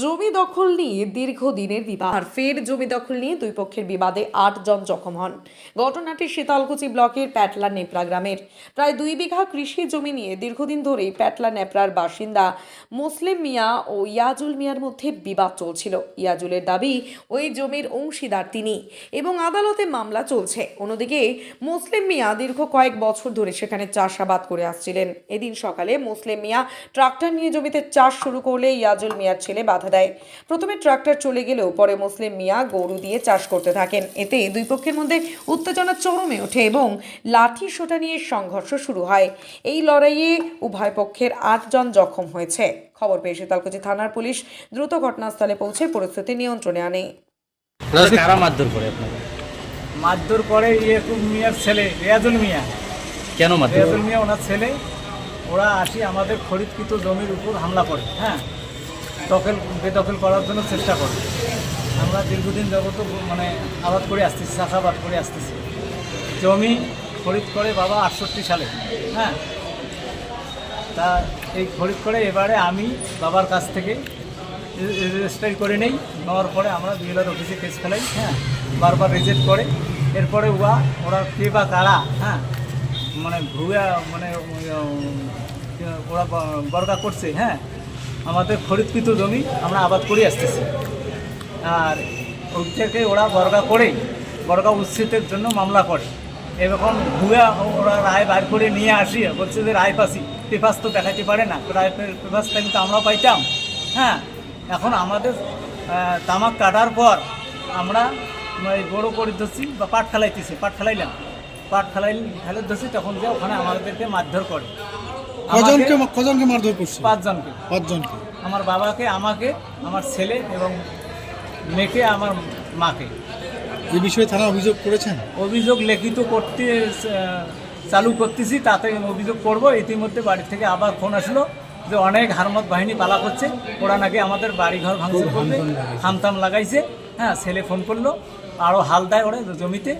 জমি দখল নিয়ে দীর্ঘদিনের বিবাদ। আর ফের জমি দখল নিয়ে দুই পক্ষের বিবাদে আট জন জখম হন। ঘটনাটি শীতলকুচি ব্লকের প্যাটলা নেপড়া গ্রামের। প্রায় দুই বিঘা কৃষি জমি নিয়ে দীর্ঘদিন ধরেই প্যাটলা নেপড়ার বাসিন্দা মুসলিম মিয়া ও ইয়াজুল মিয়ার মধ্যে বিবাদ চলছিল। ইয়াজুলের দাবি, ওই জমির অংশীদার তিনি এবং আদালতে মামলা চলছে। অন্যদিকে মুসলিম মিয়া দীর্ঘ কয়েক বছর ধরে সেখানে চাষাবাদ করে আসছিলেন। এদিন সকালে মুসলিম মিয়া ট্রাক্টর নিয়ে জমিতে চাষ শুরু করলে ইয়াজুল মিয়ার ছেলে বাধা দেয়। প্রথমে ট্রাক্টর চলে গেলেও পরে মুসলিম মিয়া গরু দিয়ে চাষ করতে থাকেন। এতে দুই পক্ষের মধ্যে উত্তেজনা চরমে ওঠে এবং লাঠি সোটা নিয়ে সংঘর্ষ শুরু হয়। এই লড়াইয়ে উভয় পক্ষের আটজন জখম হয়েছে। খবর পেয়ে শীতলকুচি থানার পুলিশ দ্রুত ঘটনাস্থলে পৌঁছে পরিস্থিতি নিয়ন্ত্রণে আনে। কারা মারধর করে আপনাকে? মারধর করে ইয়াকুব মিয়ার ছেলে রেয়াজুল মিয়া। কেন মারধর রেয়াজুল মিয়া ওনার ছেলে ওরা আসি আমাদের খরিদকৃত জমির উপর হামলা করে হ্যাঁ। দখল, বেদখল করার জন্য চেষ্টা করে। আমরা দীর্ঘদিন যাবত মানে আবাদ করে আসতেছি, চাষাবাদ করে আসতেছি। জমি খরিদ করে বাবা আটষট্টি সালে হ্যাঁ? তা এই খরিদ করে এবারে আমি বাবার কাছ থেকে রেজিস্ট্রি করে নেই। নেওয়ার পরে আমরা বিএলআর অফিসে কেস ফেলাই হ্যাঁ? বারবার রিজেক্ট করে। এরপরে ওরা ওরা কে বা কারা হ্যাঁ? মানে ভুয়া মানে ওরা বর্গা করছে হ্যাঁ? আমাদের খরিদকৃত জমি আমরা আবাদ করে আসতেছি। আর ওই থেকে ওরা বর্গা করে বর্গা উচ্ছেদের জন্য মামলা করে। এরকম ভুয়া ওরা রায় বার করে নিয়ে আসি, বলছে যে রায় পাসি। পেপাস তো দেখাতে পারে না। রায় পেপাসটা কিন্তু আমরা পাইতাম। হ্যাঁ এখন আমাদের তামাক কাটার পর আমরা বড় করে ধরছি বা পাট ফেলাইতেছি, পাট ফেলাইলাম। পাট ফেলাই ফেলে ধরছি তখন যে ওখানে আমাদেরকে মারধর করে। কজনকে কজনকে মারধর করছে? পাঁচজনকে। পাঁচজনকে? আমার বাবাকে আমাকে আমার ছেলে এবং মেয়েকে আমার মাকে। এই বিষয়ে থানা অভিযোগ করেছেন? অভিযোগ লিখিত করতে চালু করতেছি তাতে অভিযোগ করব। ইতিমধ্যে বাড়ি থেকে আবার ফোন আসলো যে অনেক হারমত বাহিনী পালা করছে। ওরা নাকি আমাদের বাড়িঘর ভাঙচুর করবে হামতাম লাগাইছে। হ্যাঁ ছেলে ফোন করল আরও হাল দেয় ওরা জমিতে।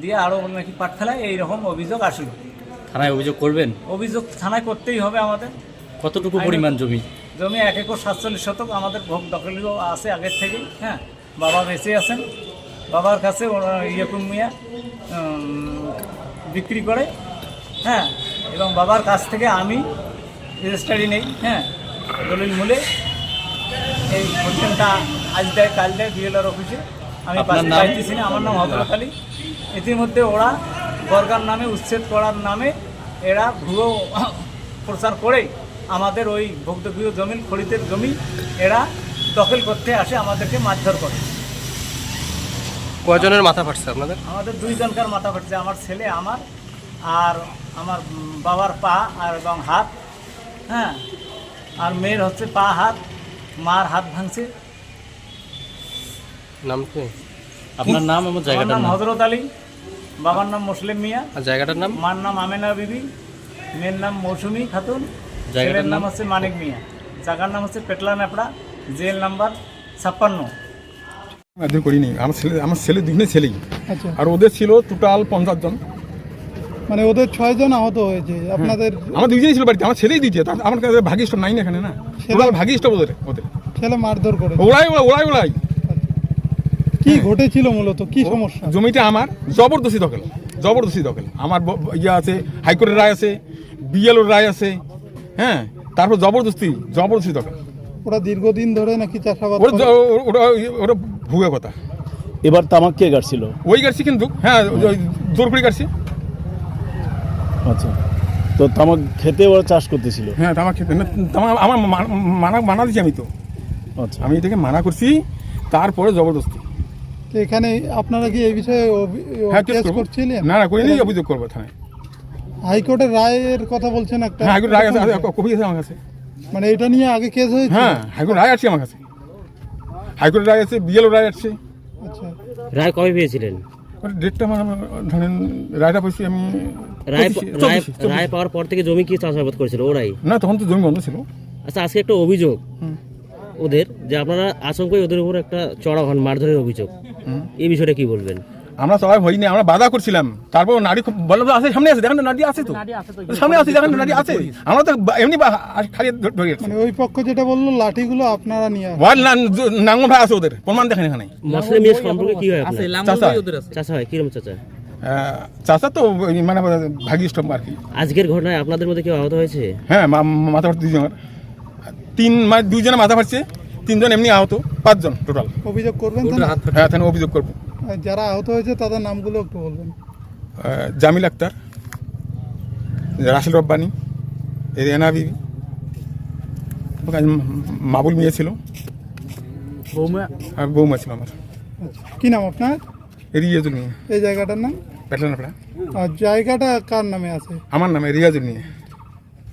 দিয়ে আরও নাকি পাট ফেলায় এইরকম অভিযোগ আসলো থানায় অভিযোগ করবেন? অভিযোগ থানায় করতেই হবে আমাদের। কতটুকু পরিমাণ জমি? জমি এক একর সাতচল্লিশ শতক আমাদের ভোগ দখলও আছে আগের থেকেই হ্যাঁ? বাবা বেঁচে আছেন। বাবার কাছে ইয়েকুম মিয়া বিক্রি করে হ্যাঁ? এবং বাবার কাছ থেকে আমি রেজিস্টারি নেই হ্যাঁ? দলিল মূলে এই হোটেলটা আজ দেয় কাল দেয় বিএলআর অফিসে। আমি? পাইতেছি না আমার নাম হজরত আলী ইতিমধ্যে ওরা বর্গার নামে উচ্ছেদ করার নামে এরা ভুয়ো প্রচার করে আমাদের ওই ভুক্তভূয় জমির খরিদের জমি এরা দখল করতে আসে আমাদেরকে মারধর করে। কয়জনের মাথা ফাটছে আপনাদের? আমাদের দুইজনকার মাথা ফাটছে আমার ছেলে আমার আর আমার বাবার পা আর এবং হাত হ্যাঁ? আর মেয়ের হচ্ছে পা হাত মার হাত ভাঙছে। নাম কি? আপনার নাম আমার জায়গাটার নাম হজরত আলী বাবার নাম মুসলিম মিয়া। আর জায়গাটার নাম? মার নাম আমেনা বিবি মেয়ের নাম মৌসুমি খাতুন জায়গাটার ছেলের নাম? হচ্ছে মানিক মিয়া। জায়গার নাম হচ্ছে পেটলা নেপড়া জেল নাম্বার ছাপ্পান্ন। মারধর করিনি। আমার ছেলে আমার ছেলে দুজনে ছেলেই। আচ্ছা। আর ওদের ছিল টোটাল পঞ্চাশ জন। মানে ওদের ছয়জন আহত হয়েছে। আপনাদের আমার দুজনেই ছিল বাড়িতে। আমার ছেলেই দিয়েছে তার- আমার কাছে ভাগিষ্ট নাই না এখানে না? টোটাল ভাগিষ্ট ওদের ওদের। ছেলে মারধর করে ওড়াই ওড়াই ওড়াই ওড়াই কি ঘটেছিল মূলত? কি সমস্যা? জমিটা আমার জবরদস্তি দখল জবরদস্তি দখল। আমার ব- ইয়ে আছে হাইকোর্টের রায় আছে বিএলওর রায় আছে হ্যাঁ তারপর জবরদস্তি জবরদস্তি দখল। ওরা দীর্ঘদিন ধরে নাকি চাষাবাদ ওরা ওরা ওরা ভুয়া কথা। এবার তামাক কে গাড়ছিল? ওই গাড়ছি কিন্তু হ্যাঁ ওই জোর করে গাড়ছি। আচ্ছা। তো তামাক খেতে ওরা চাষ করতেছিল? হ্যাঁ তামাক খেতে না তামাক আমার মানা মানা দিচ্ছি আমি তো। আচ্ছা। আমি এটাকে মানা করছি তারপরে জবরদস্তি। তো এখানে আপনারা কি এই বিষয়ে হ্যাঁ কেস করছিলেন? না না করিনি অভিযোগ করব থানায়। হাইকোর্টের রায়ের কথা বলছেন একটা হ্যাঁ হাইকোর্ট রায় আছে কপি আছে আমার কাছে। মানে এটা নিয়ে আগে কেস হয়েছে হ্যাঁ হাইকোর্ট রায় আছে আমার কাছে। হাইকোর্টের রায় আছে বিএলও রায় আছে। আচ্ছা। রায় কবে পেয়েছিলেন? ডেটটা আমার ধরেন রায়টা পেয়েছি আমি। রায় পাওয়ার পর থেকে জমি কি চাষাবাদ করেছিল? ওরাই? না তখন তো জমি বন্ধ ছিল। আচ্ছা আজকে একটা অভিযোগ। ওদের যে আপনারা আচমকাই ওদের উপর একটা চড়া হন মারধরের অভিযোগ। এই বিষয়টা কি বলবেন? আমরা সবাই হইনি আমরা বাধা করছিলাম। তারপর নারী খুব বলল আছে সামনে আছে দেখেন তো নারী আছে তো। সামনে আছে দেখেন নারী আছে। আমরা তো এমনি খালি ধরে মানে ওই পক্ষ যেটা বলল লাঠিগুলো আপনারা নিয়ে আসেন। ওয়াল নাঙ্গল ভাই আছে ওদের প্রমাণ দেখেন এখানে। মশলা মিয়া সম্পর্কে কি হয় চাচা চাচা হয় কিরম চাচা? চাচা তো মানে ভাগিষ্ট আর কি। আজকের ঘটনায় আপনাদের মধ্যে কেউ আহত হয়েছে? হ্যাঁ মাথা দুজনের তিন মানে দুইজনে মাথা ফাটছে তিনজন এমনি আহত পাঁচজন টোটাল অভিযোগ করবেন হ্যাঁ থানা অভিযোগ করব। যারা আহত হয়েছে তাদের নামগুলো একটু বলবেন। জামিল আক্তার রাসেল রব্বানি রেনা বিবি মাবুল মিয়া ছিল। আর বৌমা ছিল আমার। আচ্ছা কি নাম আপনার? রিয়াজুল নিয়ে এই জায়গাটার নাম? পেটলানাপড়া আর জায়গাটা কার নামে আছে? আমার নামে রিয়াজুল নিয়ে